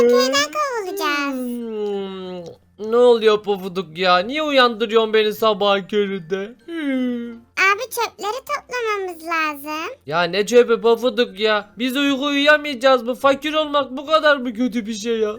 Kovulacağız. Hmm, Ne oluyor pofuduk ya? Niye uyandırıyorsun beni sabah köründe? Hmm. Abi çöpleri toplamamız lazım. Ya ne çöpü pofuduk ya? Biz uyku uyuyamayacağız mı? Fakir olmak bu kadar mı kötü bir şey ya?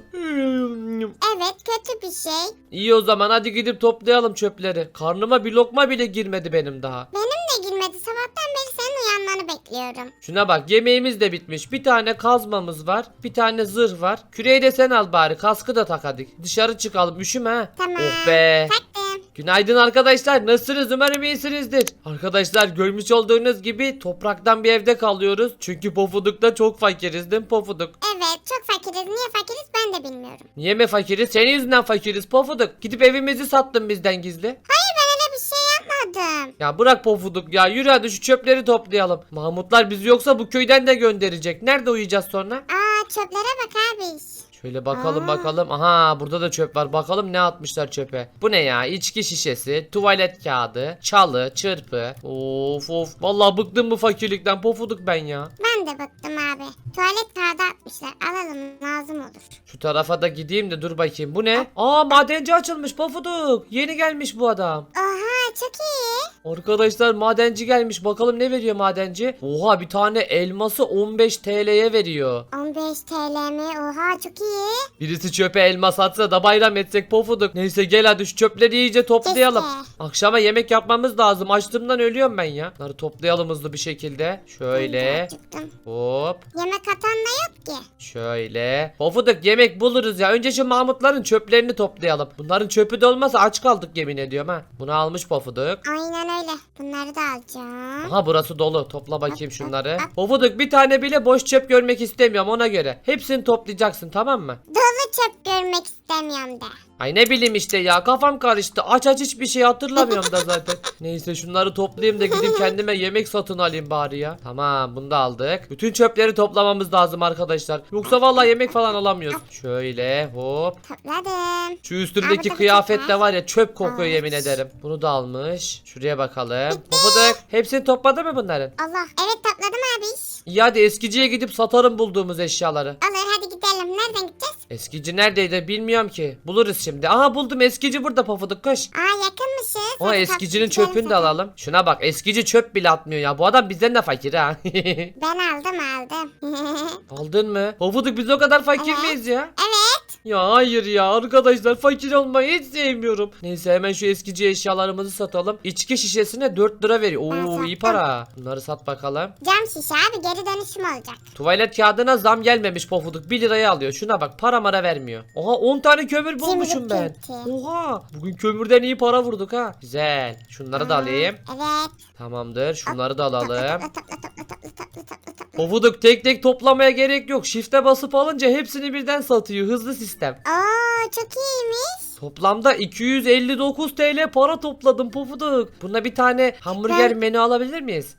Evet kötü bir şey. İyi o zaman hadi gidip toplayalım çöpleri. Karnıma bir lokma bile girmedi benim daha. Benim de girmedi. Sabahtan beri senin uyanmanı bekliyorum. Şuna bak yemeğimiz de bitmiş. Bir tane kazmamız var. Bir tane zırh var. Küreği de sen al bari. Kaskı da tak hadi. Dışarı çıkalım üşüme ha. Tamam. Oh be. Taktım. Günaydın arkadaşlar. Nasılsınız? Umarım iyisinizdir. Arkadaşlar görmüş olduğunuz gibi topraktan bir evde kalıyoruz. Çünkü Pofuduk'ta çok fakiriz değil mi Pofuduk? Evet çok fakiriz. Niye fakiriz ben de bilmiyorum. Niye mi fakiriz? Senin yüzünden fakiriz Pofuduk. Gidip evimizi sattın bizden gizli. Hayır ben öyle bir şey yapmadım. Ya bırak Pofuduk ya. Yürü hadi şu çöpleri toplayalım. Mahmutlar bizi yoksa bu köyden de gönderecek. Nerede uyuyacağız sonra? Aa çöplere bak abi. Şöyle bakalım Aa. bakalım. Aha burada da çöp var. Bakalım ne atmışlar çöpe. Bu ne ya? İçki şişesi, tuvalet kağıdı, çalı, çırpı. Of of. Vallahi bıktım bu fakirlikten. Pofuduk ben ya. Ben de bıktım abi. Tuvalet kağıdı atmışlar. Alalım lazım olur. Şu tarafa da gideyim de dur bakayım. Bu ne? Aa madenci açılmış Pofuduk. Yeni gelmiş bu adam. Oha çok iyi. Arkadaşlar madenci gelmiş. Bakalım ne veriyor madenci? Oha bir tane elması 15 TL'ye veriyor. 15 TL mi? Oha çok iyi. Birisi çöpe elmas atsa da bayram etsek pofuduk. Neyse gel hadi şu çöpleri iyice toplayalım. Keşke. Akşama yemek yapmamız lazım. Açlığımdan ölüyorum ben ya. Bunları toplayalım hızlı bir şekilde. Şöyle. Acıktım. Hop. Yemek atan da yok ki. Şöyle. Pofuduk yemek buluruz ya. Önce şu Mahmutların çöplerini toplayalım. Bunların çöpü de olmasa aç kaldık yemin ediyorum ha. Bunu almış Pofuduk. Aynen öyle. Bunları da alacağım. Aha burası dolu. Topla bakayım şunları. Pofuduk bir tane bile boş çöp görmek istemiyorum ona göre. Hepsini toplayacaksın tamam mı? Dolu çöp görmek istemiyorum de. Ay ne bileyim işte ya kafam karıştı. Aç aç hiçbir şey hatırlamıyorum da zaten. Neyse şunları toplayayım da gideyim kendime yemek satın alayım bari ya. Tamam bunu da aldık. Bütün çöpleri toplamamız lazım arkadaşlar. Yoksa vallahi yemek falan alamıyoruz. Şöyle hop. Topladım. Şu üstümdeki kıyafet de var ya çöp kokuyor yemin ederim. Bunu da almış. Şuraya bakalım. Pofuduk hepsini topladı mı bunların? Allah. Evet topladım abi. İyi hadi eskiciye gidip satarım bulduğumuz eşyaları. Olur hadi gidelim. Nereden gideceğiz? Eskici neredeydi bilmiyorum ki. Buluruz şimdi. Aha buldum eskici burada Pofuduk koş. Aa yakınmışız. O Hadi eskicinin çöpünü de alalım. Şuna bak eskici çöp bile atmıyor ya. Bu adam bizden de fakir ha. Ben aldım aldım. Aldın mı? Pofuduk biz o kadar fakir Evet. miyiz ya? evet. Ya hayır ya arkadaşlar fakir olmayı hiç sevmiyorum. Neyse hemen şu eskici eşyalarımızı satalım. İçki şişesine 4 lira veriyor. Oo iyi para. Bunları sat bakalım. Cam şişe abi geri dönüşüm olacak. Tuvalet kağıdına zam gelmemiş Pofuduk 1 liraya alıyor. Şuna bak para mara vermiyor. Oha 10 tane kömür bulmuşum ben. Oha bugün kömürden iyi para vurduk ha. Güzel. Şunları da alayım. Evet. Tamamdır. Şunları da alalım. Pofuduk tek tek toplamaya gerek yok. Shift'e basıp alınca hepsini birden satıyor. Hızlı sistem. Oo çok iyiymiş. Toplamda 259 TL para topladım Pofuduk. Buna bir tane hamburger Ben- menü alabilir miyiz?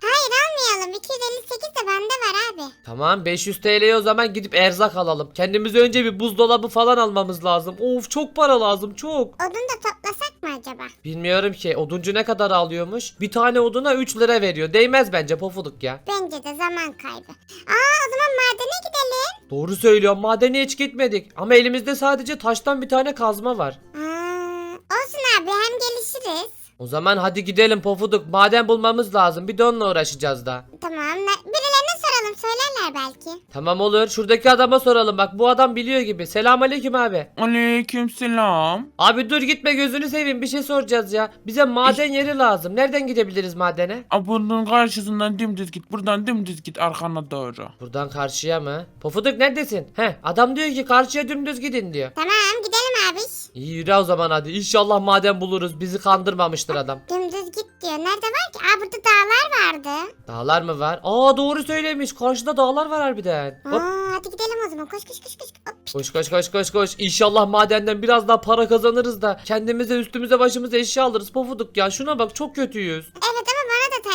Abi. Tamam 500 TL'ye o zaman gidip erzak alalım. Kendimize önce bir buzdolabı falan almamız lazım. Of çok para lazım çok. Odun da toplasak mı acaba? Bilmiyorum ki oduncu ne kadar alıyormuş. Bir tane oduna 3 lira veriyor. Değmez bence Pofuduk ya. Bence de zaman kaybı. Aa o zaman madene gidelim. Doğru söylüyorum madene hiç gitmedik. Ama elimizde sadece taştan bir tane kazma var. Aa, olsun abi hem gelişiriz. O zaman hadi gidelim Pofuduk. Maden bulmamız lazım. Bir de onunla uğraşacağız da. Tamam. ne- Birilerine soralım söylerler belki. Tamam olur. Şuradaki adama soralım. Bak bu adam biliyor gibi. Selamünaleyküm abi. Aleykümselam. Abi dur gitme gözünü seveyim. Bir şey soracağız ya. Bize maden yeri lazım. Nereden gidebiliriz madene? Aa, Bunun karşısından dümdüz git. Buradan dümdüz git arkana doğru. Buradan karşıya mı? Pofuduk neredesin? Heh adam diyor ki karşıya dümdüz gidin diyor. Tamam gidelim abi. İyi yürü o zaman hadi. İnşallah maden buluruz. Bizi kandırmamıştır adam. Dümdüz git diyor. Nerede var ki? Aa burada dağlar vardı. Dağlar mı var? Aa doğru söylemiş. Karşıda dağlar var harbiden. Hop. Aa hadi gidelim o zaman. Koş koş koş koş. Hop. Koş koş koş koş koş. İnşallah madenden biraz daha para kazanırız da kendimize üstümüze başımıza eşya alırız. Pofuduk ya şuna bak çok kötüyüz. Evet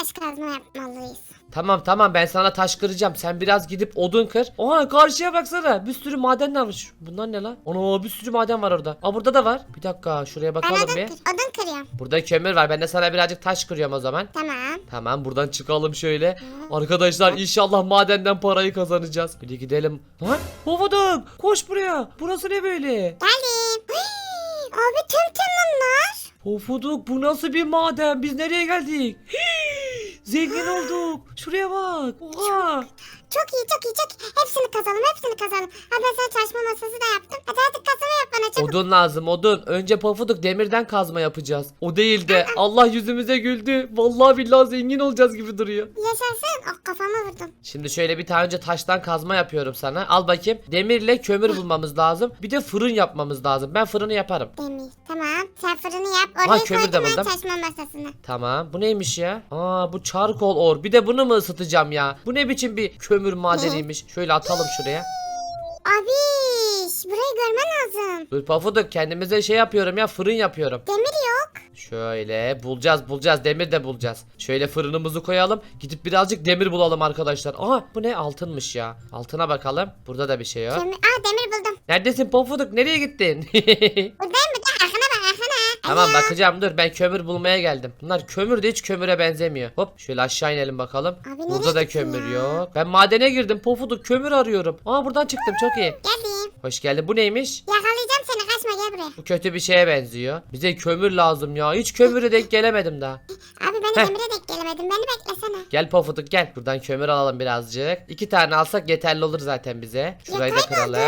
taş kazma yapmalıyız. Tamam tamam ben sana taş kıracağım. Sen biraz gidip odun kır. Oha karşıya baksana. Bir sürü maden var. Bunlar ne lan? Ana bir sürü maden var orada. Aa burada da var. Bir dakika şuraya bakalım odun, bir. kır, odun kırıyorum. Burada kömür var. Ben de sana birazcık taş kırıyorum o zaman. Tamam. Tamam buradan çıkalım şöyle. Arkadaşlar inşallah madenden parayı kazanacağız. Bir de gidelim. Lan Pofuduk koş buraya. Burası ne böyle? Geldim. Hii, Abi tüm tüm bunlar. Pofuduk bu nasıl bir maden? Biz nereye geldik? Hii, Zengin olduk. Şuraya bak. Oha. Çok iyi çok iyi çok iyi. Hepsini kazalım hepsini kazalım. Ha ben sana çalışma masası da yaptım. Hadi hadi kazma yap bana çabuk. Odun lazım odun. Önce pofuduk demirden kazma yapacağız. O değil de Allah yüzümüze güldü. Vallahi billahi zengin olacağız gibi duruyor. Yaşasın. Oh kafama vurdum. Şimdi şöyle bir tane önce taştan kazma yapıyorum sana. Al bakayım. Demirle kömür bulmamız lazım. Bir de fırın yapmamız lazım. Ben fırını yaparım. Demir. Tamam. Sen fırını yap. Ha, Oraya kömür de koydum ben buldum. çalışma masasını. Tamam. Bu neymiş ya? Aa bu charcoal ore. Bir de bunu mu ısıtacağım ya? Bu ne biçim bir kömür madeniymiş? Şöyle atalım şuraya. Abi burayı görmen lazım. Dur pofuduk kendimize şey yapıyorum ya fırın yapıyorum. Demir yok. Şöyle bulacağız bulacağız demir de bulacağız. Şöyle fırınımızı koyalım. Gidip birazcık demir bulalım arkadaşlar. Aha bu ne altınmış ya. Altına bakalım. Burada da bir şey yok. Demir. Aa demir buldum. Neredesin pofuduk nereye gittin? Buradayım burada. Arkana bak arkana. Tamam bakacağım dur ben kömür bulmaya geldim. Bunlar kömür de hiç kömüre benzemiyor. Hop şöyle aşağı inelim bakalım. Abi Burada da gittin kömür ya? yok. Ben madene girdim pofuduk kömür arıyorum. Aa buradan çıktım çok iyi. Geldim. Hoş geldin bu neymiş? Yakalayacağım seni kaçma gel buraya. Bu kötü bir şeye benziyor. Bize kömür lazım ya. Hiç kömüre denk gelemedim daha. Abi ben Heh. demire denk gelemedim. Beni beklesene. Gel pofuduk gel. Buradan kömür alalım birazcık. İki tane alsak yeterli olur zaten bize. Şurayı da kıralım.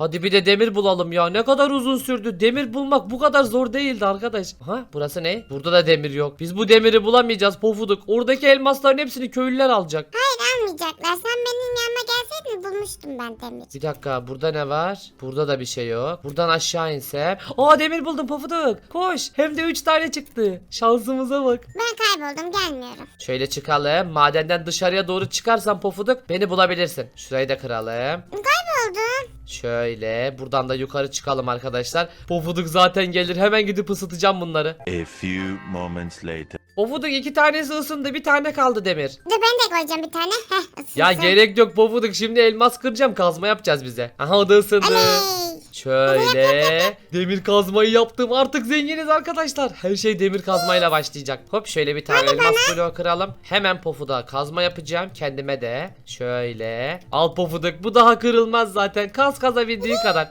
Hadi bir de demir bulalım ya. Ne kadar uzun sürdü. Demir bulmak bu kadar zor değildi arkadaş. Ha burası ne? Burada da demir yok. Biz bu demiri bulamayacağız pofuduk. Oradaki elmasların hepsini köylüler alacak. Hayır almayacaklar. Sen benim yanıma gelseydin bulmuştum ben demir. Bir dakika burada ne var? Burada da bir şey yok. Buradan aşağı insem. Aa demir buldum pofuduk. Koş. Hem de 3 tane çıktı. Şansımıza bak. Ben kayboldum gelmiyorum. Şöyle çıkalım. Madenden dışarıya doğru çıkarsan pofuduk beni bulabilirsin. Şurayı da kıralım. Kayboldum. Şöyle buradan da yukarı çıkalım arkadaşlar. Pofuduk zaten gelir. Hemen gidip ısıtacağım bunları. A few moments later. Pofuduk iki tanesi ısındı. Bir tane kaldı demir. Dur ben de koyacağım bir tane. Heh ısınsın. Ya gerek yok Pofuduk. Şimdi elmas kıracağım. Kazma yapacağız bize. Aha o da ısındı. Oley. Şöyle demir kazmayı yaptım. Artık zenginiz arkadaşlar. Her şey demir kazmayla başlayacak. Hop şöyle bir tane elmas bloğu kıralım. Hemen pofuda kazma yapacağım. Kendime de. Şöyle. Al pofuduk. Bu daha kırılmaz zaten. Kaz kazabildiğin kadar.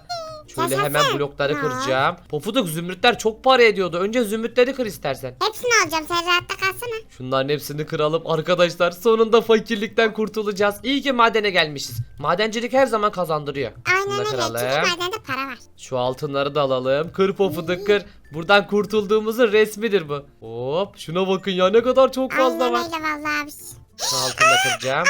Şöyle Yaşasın. hemen blokları Ha. kıracağım. Pofuduk zümrütler çok para ediyordu. Önce zümrütleri kır istersen. Hepsini alacağım. Sen rahatta kalsana. Şunların hepsini kıralım arkadaşlar. Sonunda fakirlikten kurtulacağız. İyi ki madene gelmişiz. Madencilik her zaman kazandırıyor. Aynen Bunu da öyle. kıralım. Çünkü madende para var. Şu altınları da alalım. Kır pofuduk kır. Buradan kurtulduğumuzun resmidir bu. Hop şuna bakın ya ne kadar çok fazla Aynen var. öyle vallahi abi. Şu altını da kıracağım.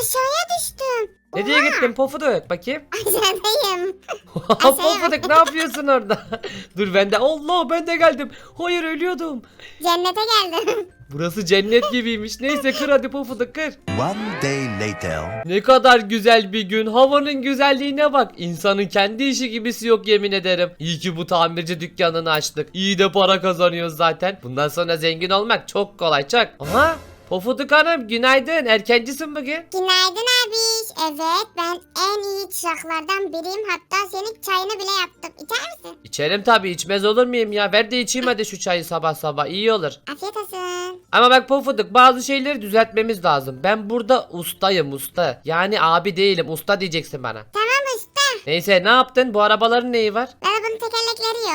Aşağıya düştüm. Nereye gittin pofuduk bakayım. Aşağıdayım. pofuduk ne yapıyorsun orada? Dur ben de Allah ben de geldim. Hayır ölüyordum. Cennete geldim. Burası cennet gibiymiş. Neyse kır hadi pofuduk kır. One day later. Ne kadar güzel bir gün. Havanın güzelliğine bak. İnsanın kendi işi gibisi yok yemin ederim. İyi ki bu tamirci dükkanını açtık. İyi de para kazanıyoruz zaten. Bundan sonra zengin olmak çok kolay çok. Aha Pofuduk Hanım günaydın. Erkencisin bugün. Günaydın abi. Evet ben en iyi çıraklardan biriyim. Hatta senin çayını bile yaptım. İçer misin? İçerim tabii içmez olur muyum ya? Ver de içeyim hadi şu çayı sabah sabah iyi olur. Afiyet olsun. Ama bak Pofuduk bazı şeyleri düzeltmemiz lazım. Ben burada ustayım usta. Yani abi değilim usta diyeceksin bana. Tamam usta. Neyse ne yaptın? Bu arabaların neyi var?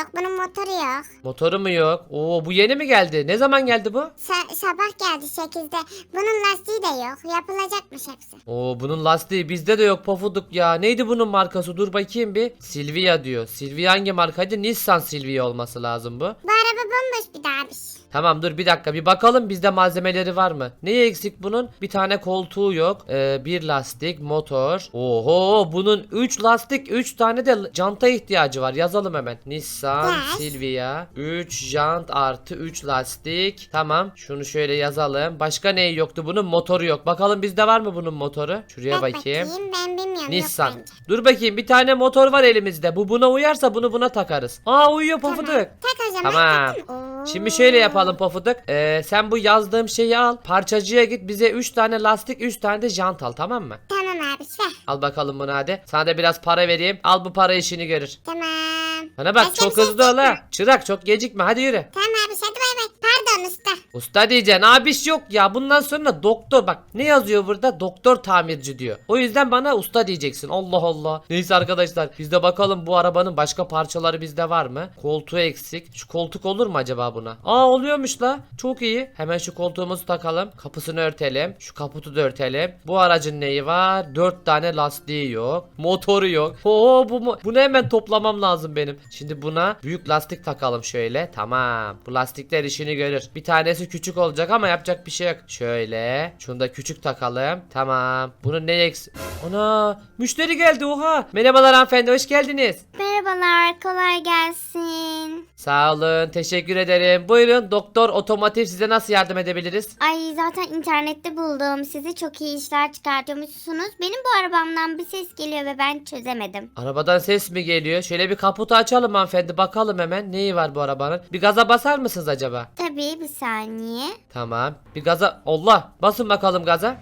Yok. Bunun motoru yok. Motoru mu yok? Oo bu yeni mi geldi? Ne zaman geldi bu? Sa- sabah geldi 8'de. Bunun lastiği de yok. Yapılacakmış hepsi. Oo bunun lastiği bizde de yok pofuduk ya. Neydi bunun markası? Dur bakayım bir. Silvia diyor. Silvia hangi markaydı? Nissan Silvia olması lazım bu. Bu araba bomboş bir daha abi. Tamam dur bir dakika bir bakalım bizde malzemeleri var mı? Neyi eksik bunun? Bir tane koltuğu yok. Ee, bir lastik, motor. Oho bunun 3 lastik 3 tane de janta ihtiyacı var. Yazalım hemen. Nissan Yes. Silvia 3 jant artı 3 lastik. Tamam şunu şöyle yazalım. Başka neyi yoktu bunun? Motoru yok. Bakalım bizde var mı bunun motoru? Şuraya Bak bakayım. ben bilmiyorum. Nissan. Dur bakayım bir tane motor var elimizde. Bu buna uyarsa bunu buna takarız. Aa uyuyor pofuduk. Tamam. Tak o zaman. Tamam. Şimdi şöyle yapalım Pofuduk. Ee, sen bu yazdığım şeyi al. Parçacıya git bize 3 tane lastik 3 tane de jant al tamam mı? Tamam abi ver. Al bakalım bunu hadi. Sana da biraz para vereyim. Al bu para işini görür. Tamam. Bana bak sana çok bir şey hızlı ol ha. Çırak çok gecikme hadi yürü. Tamam abi hadi bay Pardon usta. Usta diyeceksin abiş yok ya bundan sonra doktor bak ne yazıyor burada doktor tamirci diyor. O yüzden bana usta diyeceksin Allah Allah. Neyse arkadaşlar biz de bakalım bu arabanın başka parçaları bizde var mı? Koltuğu eksik. Şu koltuk olur mu acaba buna? Aa oluyormuş la. Çok iyi. Hemen şu koltuğumuzu takalım. Kapısını örtelim. Şu kaputu da örtelim. Bu aracın neyi var? 4 tane lastiği yok. Motoru yok. Oo bu mu- bunu hemen toplamam lazım benim. Şimdi buna büyük lastik takalım şöyle. Tamam. Bu lastikler işini görür. Bir tanesi küçük olacak ama yapacak bir şey yok. Şöyle. Şunu da küçük takalım. Tamam. Bunun ne eksik? Ana müşteri geldi oha. Merhabalar hanımefendi hoş geldiniz. Merhabalar kolay gelsin. Sağ olun teşekkür ederim. Buyurun doktor otomotiv size nasıl yardım edebiliriz? Ay zaten internette buldum. Sizi çok iyi işler çıkartıyormuşsunuz. Benim bu arabamdan bir ses geliyor ve ben çözemedim. Arabadan ses mi geliyor? Şöyle bir kaputu açalım hanımefendi bakalım hemen. Neyi var bu arabanın? Bir gaza basar mısınız acaba? Tabii bir saniye. Tamam. Bir gaza... Allah! Basın bakalım gaza.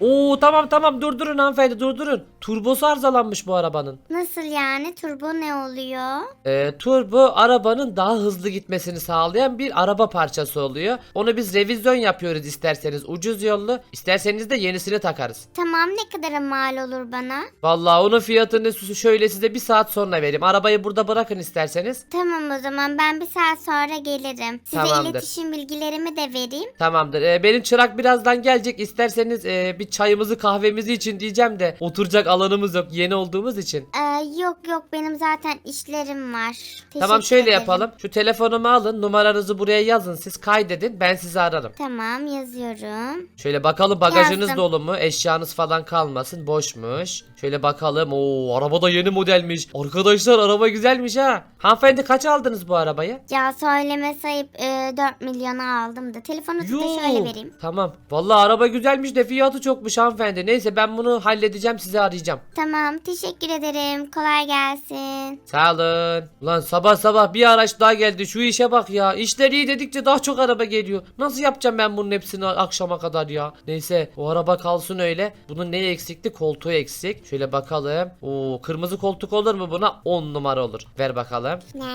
Oo tamam tamam durdurun hanımefendi durdurun. Turbosu arızalanmış bu arabanın. Nasıl yani? Turbo ne oluyor? Ee, turbo arabanın daha hızlı gitmesini sağlayan bir araba parçası oluyor. Onu biz revizyon yapıyoruz isterseniz ucuz yollu. isterseniz de yenisini takarız. Tamam ne kadara mal olur bana? Vallahi onun fiyatını s- şöyle size bir saat sonra vereyim. Arabayı burada bırakın isterseniz. Tamam o zaman ben bir saat sonra gelirim. Size Tamamdır. iletişim bilgilerimi de vereyim. Tamamdır. Ee, benim çırak birazdan gelecek. İsterseniz e, bir çayımızı kahvemizi için diyeceğim de oturacak alanımız yok yeni olduğumuz için. Ee, yok yok benim zaten işlerim var. tamam Teşekkür şöyle ederim. yapalım. Şu telefonumu alın. Numaranızı buraya yazın. Siz kaydedin. Ben sizi ararım. Tamam yazıyorum. Şöyle bakalım bagajınız Yazdım. dolu mu? Eşyanız falan kalmasın. Boşmuş. Şöyle bakalım. Oo araba da yeni modelmiş. Arkadaşlar araba güzelmiş ha. Hanımefendi kaç aldınız bu arabayı? Ya söyleme sayıp e, 4 milyona aldım da. Telefonunuzu da şöyle vereyim. Tamam. Vallahi araba güzelmiş de fiyatı çokmuş hanımefendi. Neyse ben bunu halledeceğim sizi arayacağım. Tamam teşekkür ederim. Kolay gelsin. Sağ olun. Ulan sabah sabah bir araç daha geldi. Şu işe bak ya. İşler iyi dedikçe daha çok araba geliyor. Nasıl yapacağım ben bunun hepsini akşama kadar ya? Neyse o araba kalsın öyle. Bunun neyi eksikti? Koltuğu eksik. Şöyle Şöyle bakalım. Oo kırmızı koltuk olur mu buna? 10 numara olur. Ver bakalım. La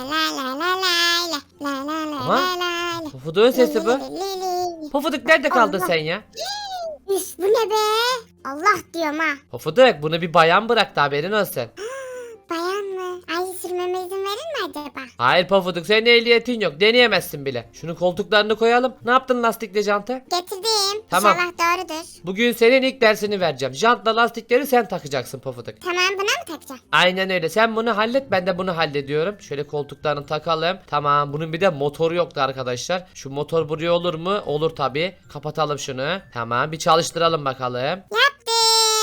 la sesi bu. Pufuduk nerede kaldın sen ya? Üf bu ne be? Allah diyorum ha. Pufuduk bunu bir bayan bıraktı haberin olsun. Hayır Pufuduk senin ehliyetin yok. Deneyemezsin bile. Şunu koltuklarını koyalım. Ne yaptın lastikle janta? Getirdim. Tamam. İnşallah doğrudur. Bugün senin ilk dersini vereceğim. Jantla lastikleri sen takacaksın Pufuduk. Tamam buna mı takacağım? Aynen öyle. Sen bunu hallet ben de bunu hallediyorum. Şöyle koltuklarını takalım. Tamam bunun bir de motoru yoktu arkadaşlar. Şu motor buraya olur mu? Olur tabi. Kapatalım şunu. Tamam bir çalıştıralım bakalım. Yaptım.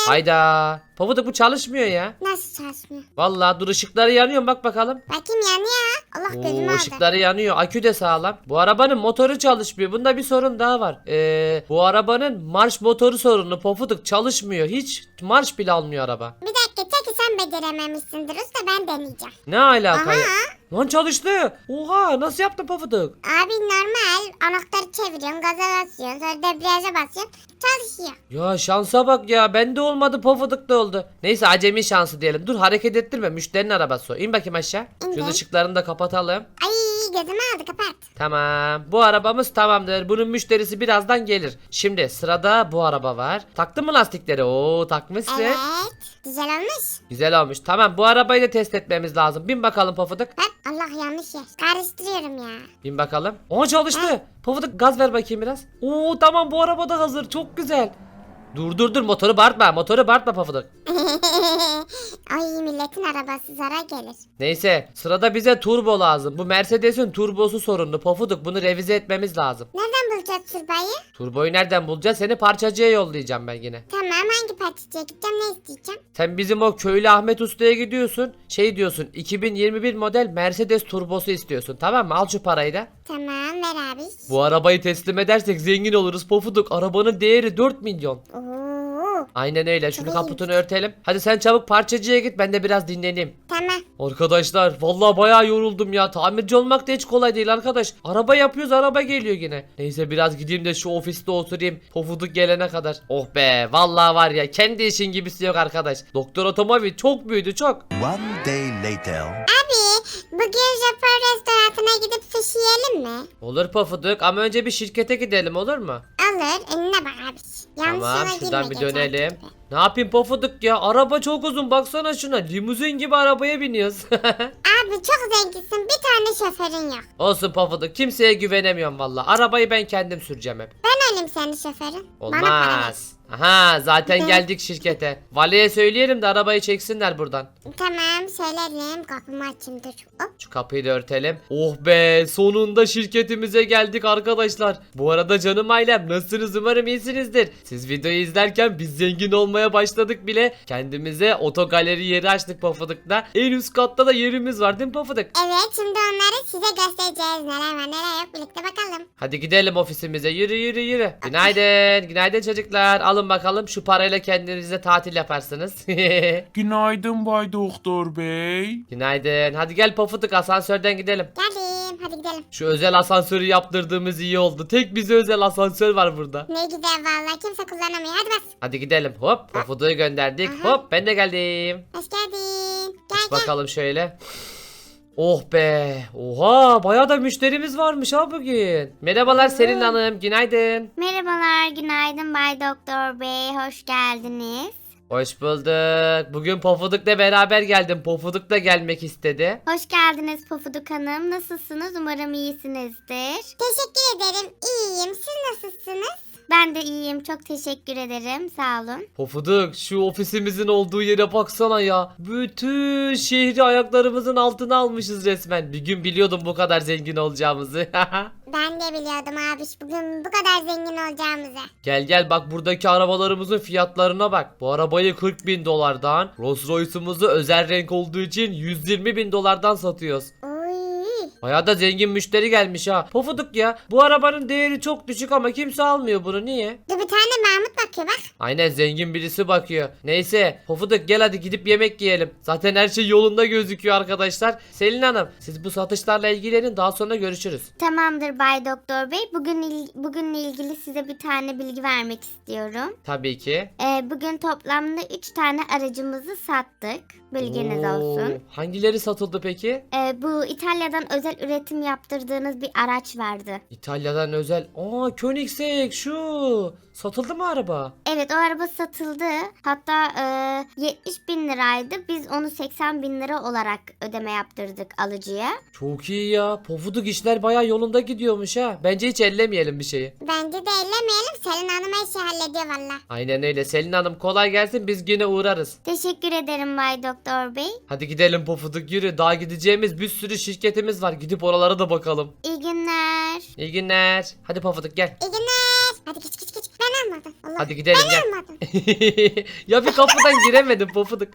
Hayda. Pofuduk bu çalışmıyor ya. Nasıl çalışmıyor? Vallahi dur ışıkları yanıyor mu? bak bakalım. Bakayım yanıyor. Allah gözümü Oo, aldı. ışıkları yanıyor. Akü de sağlam. Bu arabanın motoru çalışmıyor. Bunda bir sorun daha var. Ee, bu arabanın marş motoru sorunu. Pofuduk çalışmıyor. Hiç marş bile almıyor araba. Bir dakika çeki sen becerememişsindir usta ben deneyeceğim. Ne alaka Aha. ya? Lan çalıştı. Oha nasıl yaptın Pofuduk? Abi normal anahtarı çeviriyorsun gaza basıyorsun sonra debriyaja basıyorsun çalışıyor. Ya şansa bak ya. Bende olmadı Pofuduk da oldu. Neyse acemi şansı diyelim. Dur hareket ettirme. Müşterinin arabası o. İn bakayım aşağı. Şu İndim. ışıklarını da kapatalım. Ay gözümü aldı kapat. Tamam. Bu arabamız tamamdır. Bunun müşterisi birazdan gelir. Şimdi sırada bu araba var. Taktın mı lastikleri? Oo takmışsın. Evet güzel olmuş. Güzel olmuş. Tamam bu arabayı da test etmemiz lazım. Bin bakalım Pofuduk. Bak Allah yanlış yer. Karıştırıyorum ya. Bin bakalım. Aa çalıştı. Pofuduk gaz ver bakayım biraz. Oo tamam bu araba da hazır. Çok güzel. Dur dur dur motoru bağırtma. Motoru bağırtma Pofuduk. Ay milletin arabası zarar gelir. Neyse sırada bize turbo lazım. Bu Mercedes'in turbosu sorunlu. Pofuduk bunu revize etmemiz lazım. Nereden bulacağız turbayı? Turboyu nereden bulacağız? Seni parçacıya yollayacağım ben yine. Tamam hangi parçacıya gideceğim ne isteyeceğim? Sen bizim o köylü Ahmet Usta'ya gidiyorsun. Şey diyorsun 2021 model Mercedes turbosu istiyorsun tamam mı? Al şu parayı da. Tamam ver abi. Bu arabayı teslim edersek zengin oluruz Pofuduk. Arabanın değeri 4 milyon. Oo. Aynen öyle. Şunu kaputunu örtelim. Hadi sen çabuk parçacıya git ben de biraz dinleneyim. Tamam. Arkadaşlar vallahi bayağı yoruldum ya. Tamirci olmak da hiç kolay değil arkadaş. Araba yapıyoruz araba geliyor yine. Neyse biraz gideyim de şu ofiste oturayım. Pofuduk gelene kadar. Oh be vallahi var ya kendi işin gibisi yok arkadaş. Doktor otomobil çok büyüdü çok. One day later. Bugün Japon restoranına gidip sushi yiyelim mi? Olur Pofuduk ama önce bir şirkete gidelim olur mu? Olur. Önüne bak abi. Yanlış Tamam yola şuradan bir dönelim. gibi. Ne yapayım Pofuduk ya araba çok uzun baksana şuna limuzin gibi arabaya biniyoruz. Abi çok zenginsin. Bir tane şoförün yok. Olsun Pofuduk kimseye güvenemiyorum valla. Arabayı ben kendim süreceğim hep. Ben olayım senin şoförün. Bana para ver. Olmaz. Aha zaten geldik şirkete. Valiye söyleyelim de arabayı çeksinler buradan. Tamam söylerim. Kapımı açayım dur. Hop. Şu kapıyı da örtelim. Oh be sonunda şirketimize geldik arkadaşlar. Bu arada canım ailem nasılsınız umarım iyisinizdir. Siz videoyu izlerken biz zengin olmaya başladık bile. Kendimize otogaleri yeri açtık Pofuduk'ta. En üst katta da yerimiz var değil mi Pofuduk? Evet şimdi onları size göstereceğiz. Neler var neler yok birlikte bakalım. Hadi gidelim ofisimize yürü yürü yürü. Günaydın günaydın çocuklar. Alın bakalım şu parayla kendinize tatil yaparsınız. Günaydın Bay Doktor Bey. günaydın. Hadi gel Pofuduk asansörden gidelim. Geldim hadi gidelim. Şu özel asansörü yaptırdığımız iyi oldu. Tek bize özel asansör var burada. Ne güzel vallahi kimse kullanamıyor. Hadi bas. Hadi gidelim. Hop. Pofuduğu gönderdik. Aha. Hop ben de geldim. Hoş geldin. Gel gel. bakalım şöyle. Oh be. Oha bayağı da müşterimiz varmış ha bugün. Merhabalar Selin Hanım. Günaydın. Merhabalar günaydın Bay Doktor Bey. Hoş geldiniz. Hoş bulduk. Bugün Pofuduk'la beraber geldim. Pofuduk da gelmek istedi. Hoş geldiniz Pofuduk Hanım. Nasılsınız? Umarım iyisinizdir. Teşekkür ederim. İyiyim. Siz? Ben de iyiyim. Çok teşekkür ederim. Sağ olun. Pofuduk şu ofisimizin olduğu yere baksana ya. Bütün şehri ayaklarımızın altına almışız resmen. Bir gün biliyordum bu kadar zengin olacağımızı. Ben de biliyordum abi bugün bu kadar zengin olacağımızı. Gel gel bak buradaki arabalarımızın fiyatlarına bak. Bu arabayı 40 bin dolardan, Rolls Royce'umuzu özel renk olduğu için 120 bin dolardan satıyoruz. Oy. Bayağı da zengin müşteri gelmiş ha. Pofuduk ya bu arabanın değeri çok düşük ama kimse almıyor bunu niye? Dur bir tane Mahmut bakıyor bak. Aynen zengin birisi bakıyor. Neyse Pofuduk gel hadi gidip yemek yiyelim. Zaten her şey yolunda gözüküyor arkadaşlar. Selin Hanım siz bu satışlarla ilgilenin daha sonra görüşürüz. Tamamdır Bay Doktor Bey. Bugün il- bugünle ilgili size bir tane bilgi vermek istiyorum. Tabii ki. Ee, bugün toplamda 3 tane aracımızı sattık. Bilginiz Oo, olsun. Hangileri satıldı peki? Ee, bu İtalya'dan özel üretim yaptırdığınız bir araç vardı. İtalya'dan özel. Aa Koenigsegg şu. Satıldı mı araba? Evet o araba satıldı. Hatta e, 70 bin liraydı. Biz onu 80 bin lira olarak ödeme yaptırdık alıcıya. Çok iyi ya. Pofuduk işler baya yolunda gidiyormuş ha. Bence hiç ellemeyelim bir şeyi. Bence de ellemeyelim. Selin Hanım her şeyi hallediyor valla. Aynen öyle. Selin Hanım kolay gelsin biz yine uğrarız. Teşekkür ederim Bay Doktor Bey. Hadi gidelim Pofuduk yürü. Daha gideceğimiz bir sürü şirketimiz var. Gidip oralara da bakalım. İyi günler. İyi günler. Hadi Pofuduk gel. İyi günler. Hadi geç geç geç. Ben almadım. Allah. Hadi gidelim ben gel. almadım. ya bir kapıdan giremedim Pofuduk.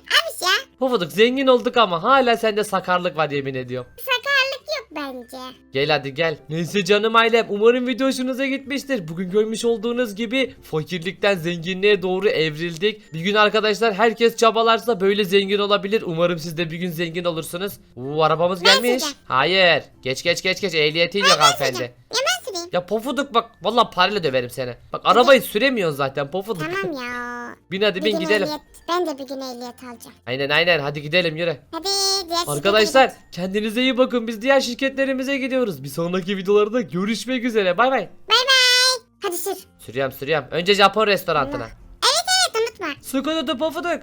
Abi ya. Pofuduk zengin olduk ama hala sende sakarlık var yemin ediyorum. Sakarlık yok bence. Gel hadi gel. Neyse canım ailem umarım video hoşunuza gitmiştir. Bugün görmüş olduğunuz gibi fakirlikten zenginliğe doğru evrildik. Bir gün arkadaşlar herkes çabalarsa böyle zengin olabilir. Umarım siz de bir gün zengin olursunuz. Uuu arabamız Ben gelmiş. süreceğim. Hayır. Geç geç geç geç ehliyetin yok hanımefendi. Ya ben. Ya pofuduk bak valla parayla döverim seni. Bak arabayı süremiyorsun zaten pofuduk. Tamam ya. bin hadi bin gidelim. ehliyet. Ben de bir gün ehliyet alacağım. Aynen aynen hadi gidelim yürü. Hadi diğer Arkadaşlar gidelim. kendinize iyi bakın. Biz diğer şirketlerimize gidiyoruz. Bir sonraki videolarda görüşmek üzere. Bay bay. Bay bay. Hadi sür. Sürüyorum sürüyorum. Önce Japon restoranına. Evet evet unutma. Sıkı tutu pofuduk.